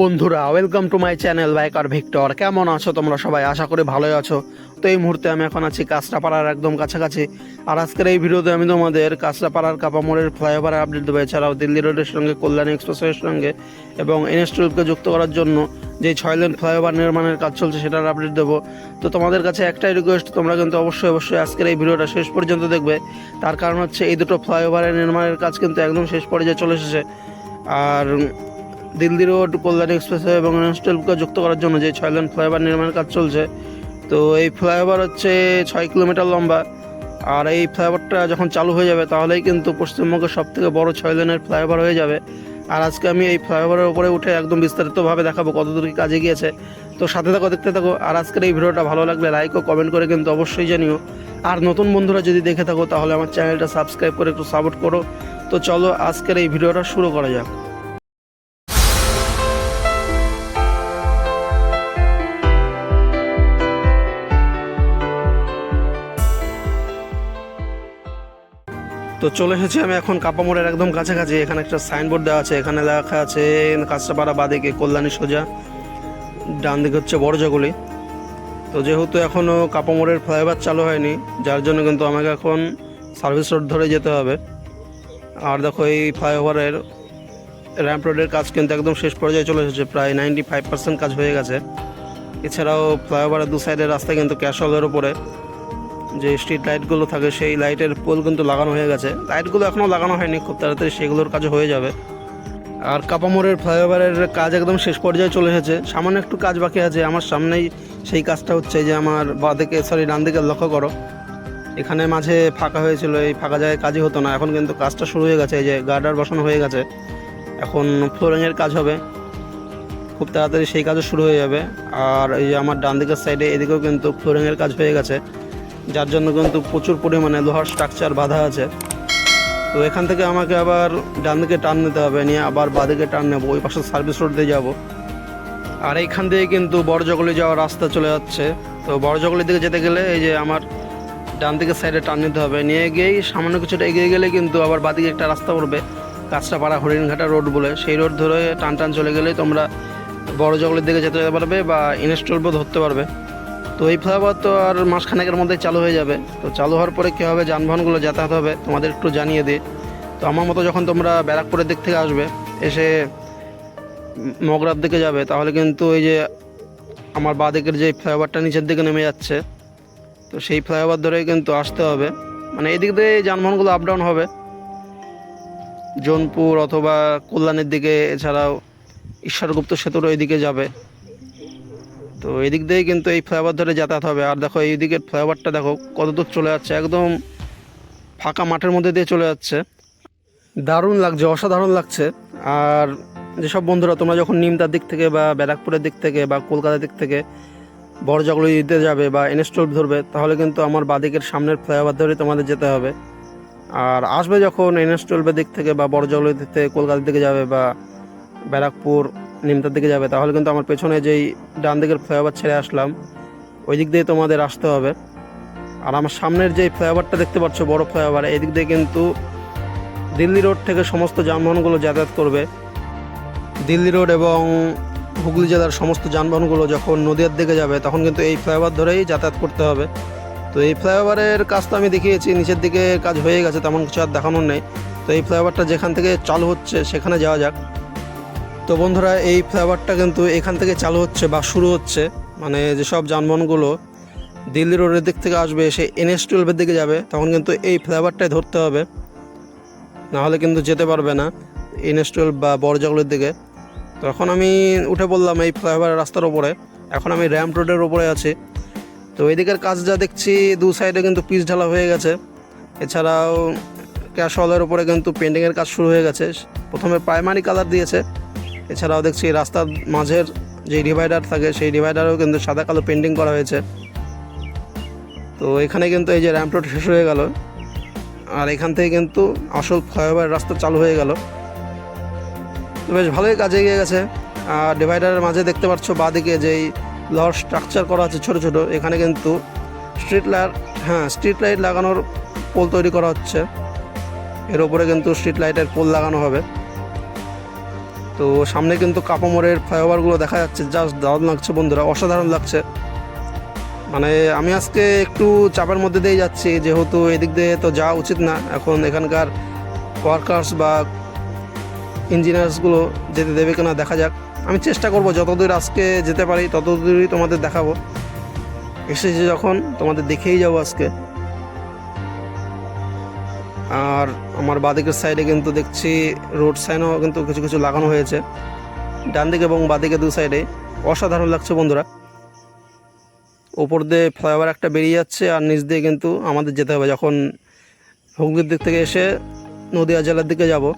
বন্ধুরা welcome to my channel biker Victor কেমন আছো তোমরা সবাই? আশা করি ভালোই আছো। তো এই মুহূর্তে আমি এখন আছি কাঁচরাপাড়ার একদম কাছাকাছি। আর আজকের এই ভিডিওতে আমি তোমাদের কাঁচরাপাড়ার কাপামোড়ের ফ্লাইওভার আপডেট দেবো। এছাড়াও দিল্লি রোডের সঙ্গে, কল্যাণী এক্সপ্রেসওয়ের সঙ্গে এবং এনএসটুলকে যুক্ত করার জন্য যে ছয় লেন ফ্লাইওভার নির্মাণের কাজ চলছে সেটার আপডেট দেবো। তো তোমাদের কাছে একটাই রিকোয়েস্ট তোমরা কিন্তু অবশ্যই অবশ্যই আজকের এই ভিডিওটা শেষ পর্যন্ত দেখবে। তার কারণ হচ্ছে, এই দুটো ফ্লাইওভারের নির্মাণের কাজ কিন্তু একদম শেষ পর্যায়ে চলে এসেছে। আর দিল্লি রোড কল্যাণী এক্সপ্রেসওয়ে এবং ইনস্টলকে যুক্ত করার জন্য যে ছয় লেন ফ্লাইওভার নির্মাণের কাজ চলছে। তো এই ফ্লাইওভার হচ্ছে ছয় কিলোমিটার লম্বা। আর এই ফ্লাইওভারটা যখন চালু হয়ে যাবে, তাহলেই কিন্তু পশ্চিমবঙ্গের সব থেকে বড় ছয় লেনের ফ্লাইওভার হয়ে যাবে। আর আজকে আমি এই ফ্লাইওভারের উপরে উঠে একদম বিস্তারিতভাবে দেখাবো কতদূর কি কাজে গিয়েছে। তো সাথে থাকো, দেখতে থাকো। আর আজকের এই ভিডিওটা ভালো লাগলে লাইক ও কমেন্ট করে কিন্তু অবশ্যই জানিও। আর নতুন বন্ধুরা যদি দেখে থাকো, তাহলে আমার চ্যানেলটা সাবস্ক্রাইব করে একটু সাপোর্ট করো। তো চলো আজকের এই ভিডিওটা শুরু করা যাক। তো চলে এসেছি আমি এখন কাপামোড়ের একদম কাছাকাছি। এখানে একটা সাইনবোর্ড দেওয়া আছে, এখানে লেখা আছে, কাঁচরাপাড়া বাদিকে কল্যাণী সোজা, ডান দিকে হচ্ছে বড় জগলি তো যেহেতু এখনও কাপামোড়ের ফ্লাইওভার চালু হয়নি, যার জন্য কিন্তু আমাকে এখন সার্ভিস রোড ধরে যেতে হবে। আর দেখো এই ফ্লাইওভারের র্যাম্প রোডের কাজ কিন্তু একদম শেষ পর্যায়ে চলে এসেছে, প্রায় নাইনটি ফাইভ পার্সেন্ট কাজ হয়ে গেছে। এছাড়াও ফ্লাইওভারের দু সাইডের রাস্তায় কিন্তু ক্যাশলের উপরে। যে স্ট্রিট লাইটগুলো থাকে, সেই লাইটের পোল কিন্তু লাগানো হয়ে গেছে। লাইটগুলো এখনও লাগানো হয়নি, খুব তাড়াতাড়ি সেগুলোর কাজ হয়ে যাবে। আর কাপামোড়ের ফ্লাইওভারের কাজ একদম শেষ পর্যায়ে চলে এসেছে। সামান্য একটু কাজ বাকি আছে, আমার সামনেই সেই কাজটা হচ্ছে যে আমার বাঁদিকে সরি ডান দিকে লক্ষ্য করো। এখানে মাঝে ফাঁকা হয়েছিল, এই ফাঁকা জায়গায় কাজই হতো না। এখন কিন্তু কাজটা শুরু হয়ে গেছে, এই যে গার্ডার বসানো হয়ে গেছে। এখন ফ্লোরিংয়ের কাজ হবে। খুব তাড়াতাড়ি সেই কাজও শুরু হয়ে যাবে। আর এই যে আমার ডান দিকের সাইডে এদিকেও কিন্তু ফ্লোরিংয়ের কাজ হয়ে গেছে। যার জন্য কিন্তু প্রচুর পরিমাণে লোহার স্ট্রাকচার বাঁধা আছে। তো এখান থেকে আমাকে আবার ডান দিকে টার্ন নিতে হবে, নিয়ে আবার বাঁদিকে টার্ন নেব, ওই পাশে সার্ভিস রোড দিয়ে যাব। আর এইখান থেকে কিন্তু বড় জগলি যাওয়ার রাস্তা চলে যাচ্ছে। তো বড় জগলির দিকে যেতে গেলে এই যে আমার ডান দিকের সাইডে টার্ন নিতে হবে। নিয়ে গিয়েই সামান্য কিছুটা এগিয়ে গেলে কিন্তু আবার বাদিকে একটা রাস্তা পড়বে, কাঁচরাপাড়া হরিণঘাটা রোড বলে। সেই রোড ধরে টান টান চলে গেলে তোমরা বড় জগলের দিকে যেতে পারবে বা ইনস্টলবো ধরতে পারবে। তো এই ফ্লাইওভার তো আর মাসখানেকের মধ্যে চালু হয়ে যাবে। তো চালু হওয়ার পরে কী হবে? যানবাহনগুলো যাতায়াত হবে। তোমাদের একটু জানিয়ে দিই। তো আমার মতো যখন তোমরা ব্যারাকপুরের দিক থেকে আসবে, এসে মগরার দিকে যাবে, তাহলে কিন্তু এই যে আমার বাঁ দিকের যে ফ্লাইওভারটা নিচের দিকে নেমে যাচ্ছে, তো সেই ফ্লাইওভার ধরেই কিন্তু আসতে হবে। মানে এদিক দিয়ে এই যানবাহনগুলো আপ ডাউন হবে। জোনপুর অথবা কল্যাণের দিকে, এছাড়াও ঈশ্বরগুপ্ত সেতুর ওইদিকে যাবে। তো এদিক দিয়েই কিন্তু এই ফ্লাইওভার ধরে যাতায়াত হবে। আর দেখো এই দিকের ফ্লাইওভারটা দেখো, কত দূর চলে যাচ্ছে, একদম ফাঁকা মাঠের মধ্যে দিয়ে চলে যাচ্ছে। দারুণ লাগছে, অসাধারণ লাগছে। আর যেসব বন্ধুরা, তোমরা যখন নিমতার দিক থেকে বা ব্যারাকপুরের দিক থেকে বা কলকাতার দিক থেকে বড় জগলি দিতে যাবে বা এনস্টোর ধরবে, তাহলে কিন্তু আমার বাদিকের সামনের ফ্লাইওভার ধরে তোমাদের যেতে হবে। আর আসবে যখন এনস্টলবের দিক থেকে বা বড় জগলির দিক থেকে কলকাতার দিকে যাবে বা ব্যারাকপুর নিমতার দিকে যাবে, তাহলে কিন্তু আমার পেছনে যেই ডান দিকের ফ্লাইওভার ছেড়ে আসলাম, ওই দিক দিয়ে তোমাদের আসতে হবে। আর আমার সামনের যে ফ্লাইওভারটা দেখতে পাচ্ছ, বড় ফ্লাইওভার এই দিক দিয়ে কিন্তু দিল্লি রোড থেকে সমস্ত যানবাহনগুলো যাতায়াত করবে। দিল্লি রোড এবং হুগলি জেলার সমস্ত যানবাহনগুলো যখন নদীয়ার দিকে যাবে, তখন কিন্তু এই ফ্লাইওভার ধরেই যাতায়াত করতে হবে। তো এই ফ্লাইওভারের কাজ তো আমি দেখিয়েছি, নিচের দিকে কাজ হয়ে গেছে, তেমন কিছু আর দেখানোর নেই। তো এই ফ্লাইওভারটা যেখান থেকে চালু হচ্ছে, সেখানে যাওয়া যাক। তো বন্ধুরা, এই ফ্লাইওভারটা কিন্তু এখান থেকে চালু হচ্ছে বা শুরু হচ্ছে। মানে যেসব যানবাহনগুলো দিল্লি রোডের দিক থেকে আসবে সে এনএস টুয়েলভের দিকে যাবে, তখন কিন্তু এই ফ্লাইওভারটাই ধরতে হবে। নাহলে কিন্তু যেতে পারবে না এনএস টুয়েলভ বা বড়জগলের দিকে। তো এখন আমি উঠে পড়লাম এই ফ্লাইওভারের রাস্তার ওপরে এখন আমি র্যাম্প রোডের ওপরে আছি। তো এদিকের কাজ যা দেখছি, দু সাইডে কিন্তু পিচ ঢালা হয়ে গেছে। এছাড়াও ক্যাশওয়ালের ওপরে কিন্তু পেন্টিংয়ের কাজ শুরু হয়ে গেছে। প্রথমে প্রাইমারি কালার দিয়েছে। এছাড়াও দেখছি রাস্তার মাঝের যে ডিভাইডার থাকে, সেই ডিভাইডারেও কিন্তু সাদা কালো পেন্টিং করা হয়েছে। তো এখানে কিন্তু এই যে র্যাম্প রোড শেষ হয়ে গেল। আর এখান থেকে কিন্তু আসল ফ্লাইওভার রাস্তা চালু হয়ে গেল। তো বেশ ভালোই কাজে এগিয়ে গেছে। আর ডিভাইডারের মাঝে দেখতে পাচ্ছ বাঁদিকে যেই লোহার স্ট্রাকচার করা আছে ছোট ছোট, এখানে কিন্তু স্ট্রিট লাইট হ্যাঁ স্ট্রিট লাইট লাগানোর পোল তৈরি করা হচ্ছে। এর উপরে কিন্তু স্ট্রিট লাইটের পোল লাগানো হবে। তো সামনে কিন্তু কাপামোড়ের ফ্লাইওভারগুলো দেখা যাচ্ছে জাস্ট দারুণ লাগছে বন্ধুরা, অসাধারণ লাগছে। মানে আমি আজকে একটু চাপের মধ্যে দিয়ে যাচ্ছি, যেহেতু এদিক দিয়ে তো যাওয়া উচিত না। এখন এখানকার ওয়ার্কার্স বা ইঞ্জিনিয়ার্সগুলো যেতে দেবে কিনা দেখা যাক। আমি চেষ্টা করব, যতদূর আজকে যেতে পারি, ততদূরই তোমাদের দেখাবো। এসেছি যখন তোমাদের দেখেই যাব আজকে। আর আমার বাদিকের সাইডে কিন্তু দেখছি রোড সাইনও কিন্তু কিছু কিছু লাগানো হয়েছে। ডান দিকে এবং বাদিকে দু সাইডে অসাধারণ লাগছে বন্ধুরা। ওপর দিয়ে ফ্লাইওভার একটা বেরিয়ে যাচ্ছে আর নিচ দিয়ে কিন্তু আমাদের যেতে হবে। যখন হুগলির দিক থেকে এসে নদিয়া জেলার দিকে যাব।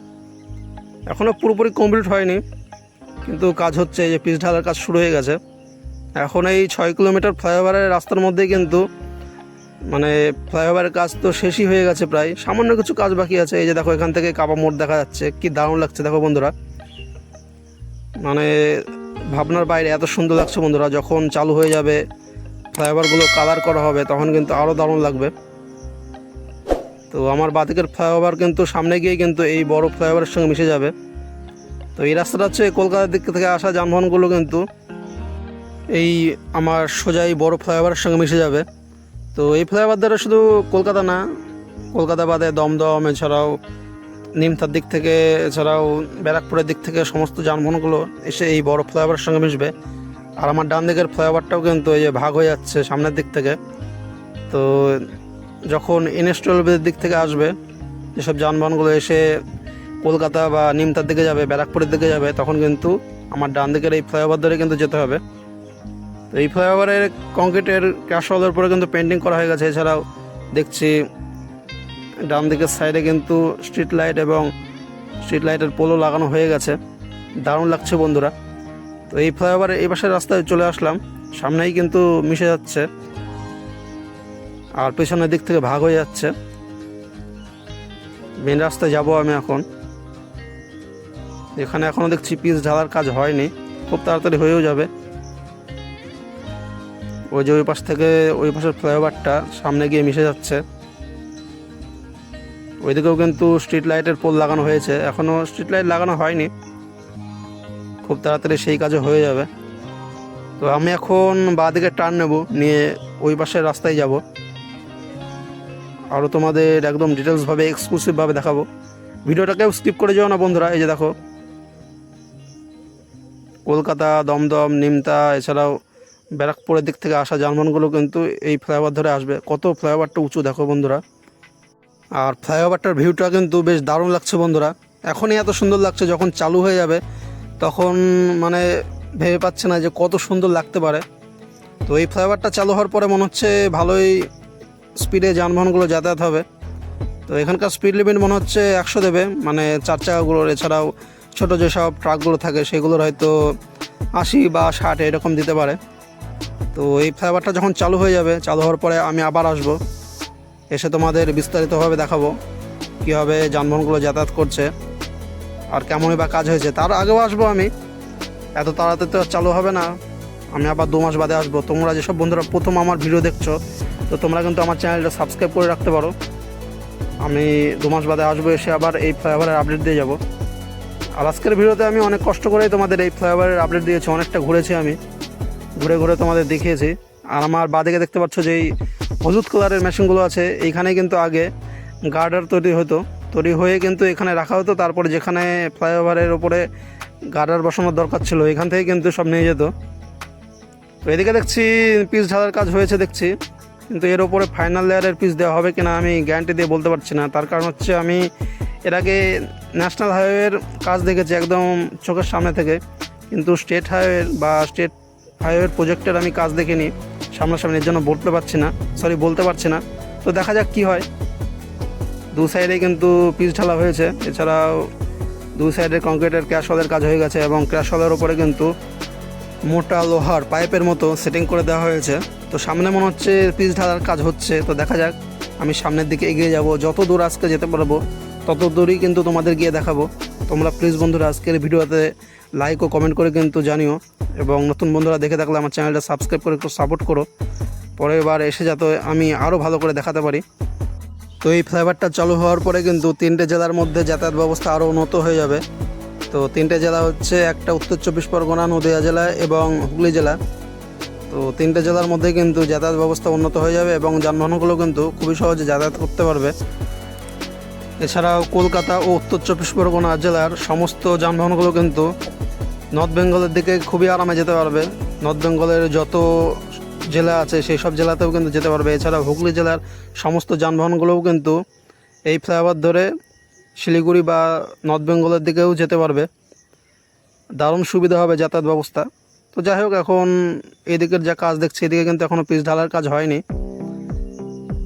এখনও পুরোপুরি কমপ্লিট হয়নি। কিন্তু কাজ হচ্ছে এই যে পিচ ঢালার কাজ শুরু হয়ে গেছে। এখন এই ছয় কিলোমিটার ফ্লাইওভারের রাস্তার মধ্যে কিন্তু মানে ফ্লাইওভারের কাজ তো শেষই হয়ে গেছে প্রায়। সামান্য কিছু কাজ বাকি আছে। এই যে দেখো, এখান থেকে কাপা মোড় দেখা যাচ্ছে। কি দারুণ লাগছে, দেখো বন্ধুরা। মানে ভাবনার বাইরে এত সুন্দর লাগছে বন্ধুরা। যখন চালু হয়ে যাবে ফ্লাইওভারগুলো কালার করা হবে, তখন কিন্তু আরও দারুণ লাগবে। তো আমার বাতিকের ফ্লাইওভার কিন্তু সামনে গিয়ে কিন্তু এই বড় ফ্লাইওভারের সঙ্গে মিশে যাবে। তো এই রাস্তাটা হচ্ছে কলকাতার দিক থেকে আসা যানবাহনগুলো কিন্তু এই আমার সোজাই বড় ফ্লাইওভারের সঙ্গে মিশে যাবে। তো এই ফ্লাইওভার দ্বারা শুধু কলকাতা না, কলকাতা বাদে দমদম, এছাড়াও নিমতার দিক থেকে, এছাড়াও ব্যারাকপুরের দিক থেকে সমস্ত যানবাহনগুলো এসে এই বড় ফ্লাইওভারের সঙ্গে মিশবে। আর আমার ডান দিকের ফ্লাইওভারটাও কিন্তু এই যে ভাগ হয়ে যাচ্ছে সামনের দিক থেকে। তো যখন এনএস টুয়েলভের দিক থেকে আসবে, যেসব যানবাহনগুলো এসে কলকাতা বা নিমতার দিকে যাবে, ব্যারাকপুরের দিকে যাবে, তখন কিন্তু আমার ডান দিকের এই ফ্লাইওভার ধরে কিন্তু যেতে হবে। এই ফ্লাইওভারের কংক্রিটের ক্যাশওয়ালের উপরে কিন্তু পেন্টিং করা হয়ে গেছে। এছাড়াও দেখছি ডান দিকের সাইডে কিন্তু স্ট্রিট লাইট এবং স্ট্রিট লাইটের পোলও লাগানো হয়ে গেছে। দারুণ লাগছে বন্ধুরা। তো এই ফ্লাইওভারের এই পাশের রাস্তায় চলে আসলাম। সামনেই কিন্তু মিশে যাচ্ছে। আর পেছনের দিক থেকে ভাগ হয়ে যাচ্ছে। মেন রাস্তায় যাব আমি এখন। এখানে এখনও দেখছি পিচ ঢালার কাজ হয়নি। খুব তাড়াতাড়ি হয়েও যাবে। ওই যে ওই পাশ থেকে ওই পাশের ফ্লাইওভারটা সামনে গিয়ে মিশে যাচ্ছে। ওইদিকেও কিন্তু স্ট্রিট লাইটের পোল লাগানো হয়েছে। এখনও স্ট্রিট লাইট লাগানো হয়নি। খুব তাড়াতাড়ি সেই কাজও হয়ে যাবে। তো আমি এখন বাঁদিকে টার্ন নেব, নিয়ে ওই পাশের রাস্তায় যাব। আরও তোমাদের একদম ডিটেলসভাবে এক্সক্লুসিভভাবে দেখাবো। ভিডিওটাকেও স্কিপ করে যাও না বন্ধুরা, এই যে দেখো। কলকাতা, দমদম, নিমতা, এছাড়াও ব্যারাকপুরের দিক থেকে আসা যানবাহনগুলো কিন্তু এই ফ্লাইওভার ধরে আসবে। কত ফ্লাইওভারটা উঁচু দেখো বন্ধুরা। আর ফ্লাইওভারটার ভিউটা কিন্তু বেশ দারুণ লাগছে বন্ধুরা। এখনই এত সুন্দর লাগছে যখন চালু হয়ে যাবে, তখন মানে ভেবে পাচ্ছে না যে কত সুন্দর লাগতে পারে। তো এই ফ্লাইওভারটা চালু হওয়ার পরে মনে হচ্ছে ভালোই স্পিডে যানবাহনগুলো যাতায়াত হবে। তো এখানকার স্পিড লিমিট মনে হচ্ছে একশো দেবে। মানে চার চাকাগুলোর এছাড়াও ছোটো যেসব ট্রাকগুলো থাকে, সেগুলোর হয়তো আশি বা ষাট এরকম দিতে পারে। তো এই ফ্লাইওভারটা যখন চালু হয়ে যাবে, চালু হওয়ার পরে আমি আবার আসব। এসে তোমাদের বিস্তারিতভাবে দেখাবো কীভাবে যানবাহনগুলো যাতায়াত করছে আর কেমনই বা কাজ হয়েছে। তার আগেও আসব আমি। এত তাড়াতাড়ি তো চালু হবে না। আমি আবার দু মাস বাদে আসব। তোমরা যেসব বন্ধুরা প্রথম আমার ভিডিও দেখছ, তো তোমরা কিন্তু আমার চ্যানেলটা সাবস্ক্রাইব করে রাখতে পারো। আমি দু মাস বাদে আসব, এসে আবার এই ফ্লাইওভারের আপডেট দিয়ে যাব। আর আজকের ভিডিওতে আমি অনেক কষ্ট করেই তোমাদের এই ফ্লাইওভারের আপডেট দিয়েছি, অনেকটা ঘুরেছি আমি। ঘুরে ঘুরে তোমাদের দেখিয়েছি। আর আমার বাদিকে দেখতে পাচ্ছ যে এই হলুদ কালারের মেশিনগুলো আছে এইখানে কিন্তু আগে গার্ডার তৈরি হতো। তৈরি হয়ে কিন্তু এখানে রাখা হতো, তারপরে যেখানে ফ্লাইওভারের ওপরে গার্ডার বসানোর দরকার ছিল, এখান থেকে কিন্তু সব নিয়ে যেত। তো এদিকে দেখছি পিস ঢালার কাজ হয়েছে দেখছি, কিন্তু এর ওপরে ফাইনাল লেয়ারের পিস দেওয়া হবে কিনা আমি গ্যারান্টি দিয়ে বলতে পারছি না। তার কারণ হচ্ছে আমি এর আগে ন্যাশনাল হাইওয়ের কাজ দেখেছি একদম চোখের সামনে থেকে, কিন্তু স্টেট হাইওয়ের বা স্টেট হাইওয়ের প্রজেক্টের আমি কাজ দেখিনি সামনাসামনি এর জন্য বলতে পারছি না। সরি বলতে পারছি না। তো দেখা যাক কি হয়। দু সাইডে কিন্তু পিচ ঢালা হয়েছে। এছাড়াও দু সাইডে কংক্রিটের ক্যাশওয়ালের কাজ হয়ে গেছে এবং ক্যাশওয়ালের ওপরে কিন্তু মোটা লোহার পাইপের মতো সেটিং করে দেওয়া হয়েছে। তো সামনে মনে হচ্ছে পিচ ঢালার কাজ হচ্ছে। তো দেখা যাক। আমি সামনের দিকে এগিয়ে যাব। যত দূর আজকে যেতে পারব, তত দূরই কিন্তু তোমাদের গিয়ে দেখাবো। তোমরা প্লিজ বন্ধুরা, আজকের ভিডিওতে লাইক ও কমেন্ট করে কিন্তু জানিও। এবং নতুন বন্ধুরা দেখে থাকলে আমার চ্যানেলটা সাবস্ক্রাইব করে একটু সাপোর্ট করো। পরের বার এসে যাতে আমি আরও ভালো করে দেখাতে পারি। তো এই ফ্লাইওভারটা চালু হওয়ার পরে কিন্তু তিনটে জেলার মধ্যে যাতায়াত ব্যবস্থা আরও উন্নত হয়ে যাবে। তো তিনটে জেলা হচ্ছে একটা উত্তর চব্বিশ পরগনা, নদীয়া জেলা এবং হুগলি জেলা। তো তিনটে জেলার মধ্যে কিন্তু যাতায়াত ব্যবস্থা উন্নত হয়ে যাবে এবং যানবাহনগুলো কিন্তু খুবই সহজে যাতায়াত করতে পারবে। এছাড়াও কলকাতা ও উত্তর চব্বিশ পরগনা জেলার সমস্ত যানবাহনগুলো কিন্তু নর্থ বেঙ্গলের দিকে খুবই আরামে যেতে পারবে। নর্থ বেঙ্গলের যত জেলা আছে, সেই সব জেলাতেও কিন্তু যেতে পারবে। এছাড়া হুগলি জেলার সমস্ত যানবাহনগুলোও কিন্তু এই ফ্লাইওভার ধরে শিলিগুড়ি বা নর্থ বেঙ্গলের দিকেও যেতে পারবে। দারুণ সুবিধা হবে যাতায়াত ব্যবস্থা। তো যাই হোক, এখন এদিকের যা কাজ দেখছি, এদিকে কিন্তু এখনও পিচ ঢালার কাজ হয়নি।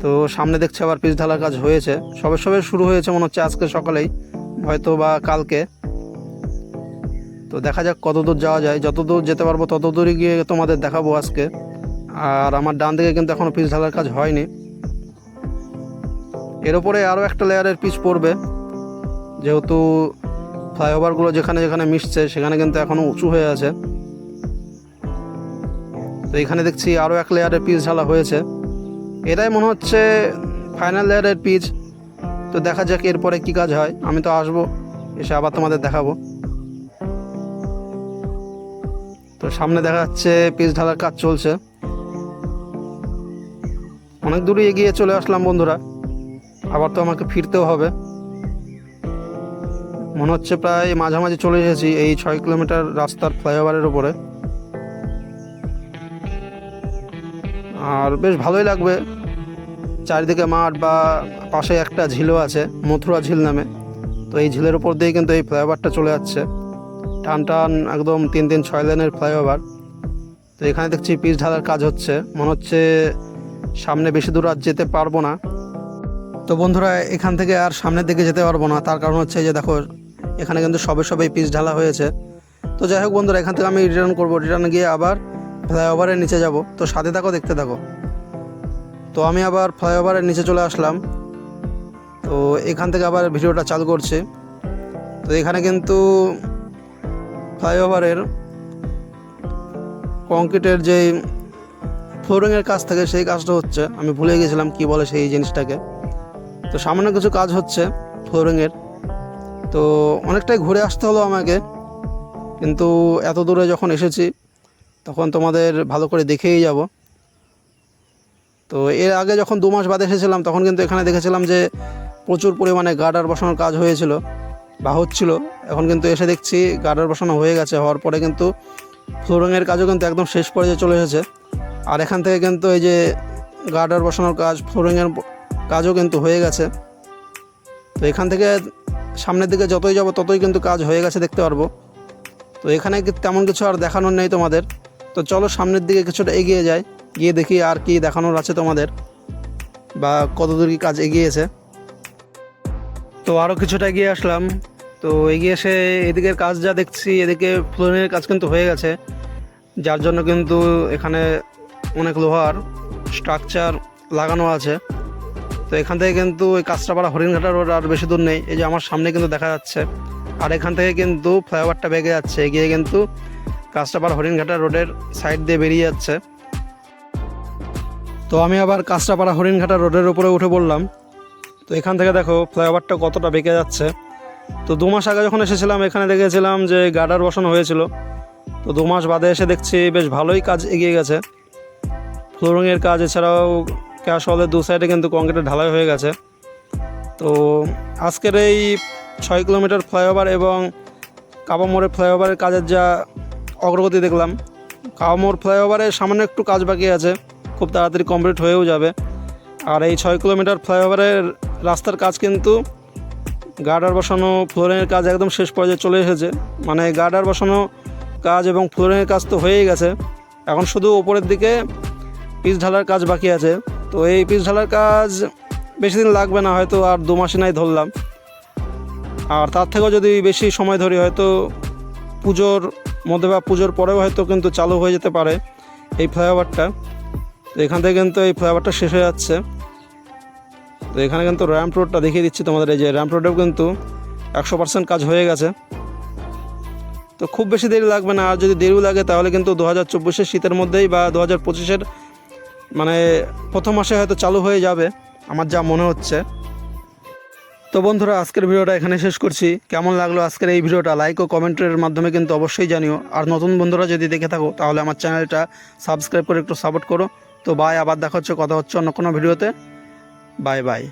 তো সামনে দেখছি আবার পিচ ঢালার কাজ হয়েছে। সবে সবে শুরু হয়েছে মনে হচ্ছে আজকে সকালেই, হয়তো বা কালকে। তো দেখা যাক কত দূর যাওয়া যায়। যত দূর যেতে পারব তত দূরই গিয়ে তোমাদের দেখাবো আজকে। আর আমার ডান দিকে কিন্তু এখনও পিচ ঢালার কাজ হয়নি। এর উপরে আরও একটা লেয়ারের পিচ পড়বে। যেহেতু ফ্লাইওভারগুলো যেখানে যেখানে মিশছে, সেখানে কিন্তু এখনও উঁচু হয়ে আছে। তো এখানে দেখছি আরও এক লেয়ারের পিচ ঢালা হয়েছে। এটাই মনে হচ্ছে ফাইনাল লেয়ারের পিচ। তো দেখা যাক এরপরে কি কাজ হয়। আমি তো আসব, এসে আবার তোমাদের দেখাবো। তো সামনে দেখা যাচ্ছে পিচ ঢালার কাজ চলছে। অনেক দূরে এগিয়ে চলে আসলাম বন্ধুরা। আবার তো আমাকে ফিরতেও হবে। মনে হচ্ছে প্রায় মাঝামাঝি চলে এসেছি এই ছয় কিলোমিটার রাস্তার ফ্লাইওভারের উপরে। আর বেশ ভালোই লাগবে। চারিদিকে মাঠ বা পাশে একটা ঝিলও আছে, মথুরা ঝিল নামে। তো এই ঝিলের উপর দিয়ে কিন্তু এই ফ্লাইওভারটা চলে যাচ্ছে। টান টান একদম তিন তিন ছয় লেনের ফ্লাইওভার তো এখানে দেখছি পিচ ঢালার কাজ হচ্ছে। মনে হচ্ছে সামনে বেশি দূর আর যেতে পারব না। তো বন্ধুরা, এখান থেকে আর সামনের দিকে যেতে পারব না। তার কারণ হচ্ছে যে দেখো, এখানে কিন্তু সবে সবে পিচ ঢালা হয়েছে। তো যাই হোক বন্ধুরা, এখান থেকে আমি রিটার্ন করব। রিটার্ন গিয়ে আবার ফ্লাইওভারের নিচে যাব। তো সাথে থাকো, দেখতে থাকো। তো আমি আবার ফ্লাইওভারের নিচে চলে আসলাম। তো এখান থেকে আবার ভিডিওটা চালু করছি। তো এখানে কিন্তু ফ্লাইওভারের কংক্রিটের যে ফ্লোরিংয়ের কাজ থাকে সেই কাজটা হচ্ছে, আমি ভুলে গেছিলাম কি বলে সেই জিনিসটাকে। তো সামান্য কিছু কাজ হচ্ছে ফ্লোরিংয়ের। তো অনেকটাই ঘুরে আসতে হলো আমাকে, কিন্তু এত দূরে যখন এসেছি, তখন তোমাদের ভালো করে দেখেই যাব। তো এর আগে যখন দু মাস বাদে এসেছিলাম, তখন কিন্তু এখানে দেখেছিলাম যে প্রচুর পরিমাণে গার্ডার বসানোর কাজ হয়েছিল। বা হচ্ছিল, এখন কিন্তু এসে দেখছি গার্ডার বসানো হয়ে গেছে, হওয়ার পরে কিন্তু ফ্লোরিংয়ের কাজও কিন্তু একদম শেষ পর্যায়ে চলে এসেছে। আর এখান থেকে কিন্তু এই যে গার্ডার বসানোর কাজ, ফ্লোরিংয়ের কাজও কিন্তু হয়ে গেছে। তো এখান থেকে সামনের দিকে যতই যাব ততই কিন্তু কাজ হয়ে গেছে দেখতে পারব। তো এখানে তেমন কিছু আর দেখানোর নেই তোমাদের। তো চলো সামনের দিকে কিছুটা এগিয়ে যাই, গিয়ে দেখি আর কি দেখানোর আছে তোমাদের, বা কতদূর কি কাজ এগিয়েছে তো আরও কিছুটা এগিয়ে আসলাম। তো এগিয়ে এসে এদিকের কাজ যা দেখছি, এদিকে ফ্লোরিংয়ের কাজ কিন্তু হয়ে গেছে। যার জন্য কিন্তু এখানে অনেক লোহার স্ট্রাকচার লাগানো আছে। তো এখান থেকে কিন্তু ওই কাঁচরাপাড়া হরিণঘাটা রোড আর বেশি দূর নেই। এই যে আমার সামনে কিন্তু দেখা যাচ্ছে। আর এখান থেকে কিন্তু ফ্লাইওভারটা বেগে যাচ্ছে। এগিয়ে কিন্তু কাঁচরাপাড়া হরিণঘাটা রোডের সাইড দিয়ে বেরিয়ে যাচ্ছে। তো আমি আবার কাঁচরাপাড়া হরিণঘাটা রোডের উপরে উঠে পড়লাম। তো এখান থেকে দেখো ফ্লাইওভারটা কতটা বেঁকে যাচ্ছে। তো দু মাস আগে যখন এসেছিলাম, এখানে দেখেছিলাম যে গার্ডার বসানো হয়েছিল। তো দু মাস বাদে এসে দেখছি বেশ ভালোই কাজ এগিয়ে গেছে। ফ্লোরিংয়ের কাজ এছাড়াও ক্যাশ হলের দু সাইডে কিন্তু কংক্রিটের ঢালাই হয়ে গেছে। তো আজকের এই ছয় কিলোমিটার ফ্লাইওভার এবং কাবামোড়ের ফ্লাইওভারের কাজের যা অগ্রগতি দেখলাম কাবামোড় ফ্লাইওভারে সামান্য একটু কাজ বাকি আছে। খুব তাড়াতাড়ি কমপ্লিট হয়েও যাবে। আর এই ছয় কিলোমিটার ফ্লাইওভারের রাস্তার কাজ কিন্তু গার্ডার বসানো, ফ্লোরিংয়ের কাজ একদম শেষ পর্যায়ে চলে এসেছে। মানে গার্ডার বসানো কাজ এবং ফ্লোরিংয়ের কাজ তো হয়েই গেছে। এখন শুধু ওপরের দিকে পিচ ঢালার কাজ বাকি আছে। তো এই পিচ ঢালার কাজ বেশি দিন লাগবে না, হয়তো আর দু মাসে নাই ধরলাম। আর তার থেকেও যদি বেশি সময় ধরি, হয়তো পুজোর মধ্যে বা পুজোর পরেও হয়তো কিন্তু চালু হয়ে যেতে পারে এই ফ্লাইওভারটা। তো এখান থেকে কিন্তু এই ফ্লাইওভারটা শেষ হয়ে যাচ্ছে। তো এখানে কিন্তু র্যাম্প রোডটা দেখিয়ে দিচ্ছি তোমাদের, এই যে র্যাম্প রোডেও কিন্তু একশো পার্সেন্ট কাজ হয়ে গেছে। তো খুব বেশি দেরি লাগবে না, আর যদি দেরিও লাগে তাহলে কিন্তু দু হাজার চব্বিশের শীতের মধ্যেই বা দু হাজার পঁচিশের মানে প্রথম মাসে হয়তো চালু হয়ে যাবে, আমার যা মনে হচ্ছে। তো বন্ধুরা, আজকের ভিডিওটা এখানে শেষ করছি। কেমন লাগল আজকের এই ভিডিওটা? লাইক ও কমেন্টের মাধ্যমে কিন্তু অবশ্যই জানিও। আর নতুন বন্ধুরা যদি দেখে থাকো, তাহলে আমার চ্যানেলটা সাবস্ক্রাইব করে একটু সাপোর্ট করো। তো বাই আবার দেখা হচ্ছে কথা হচ্ছে অন্য কোনো ভিডিওতে। Bye bye.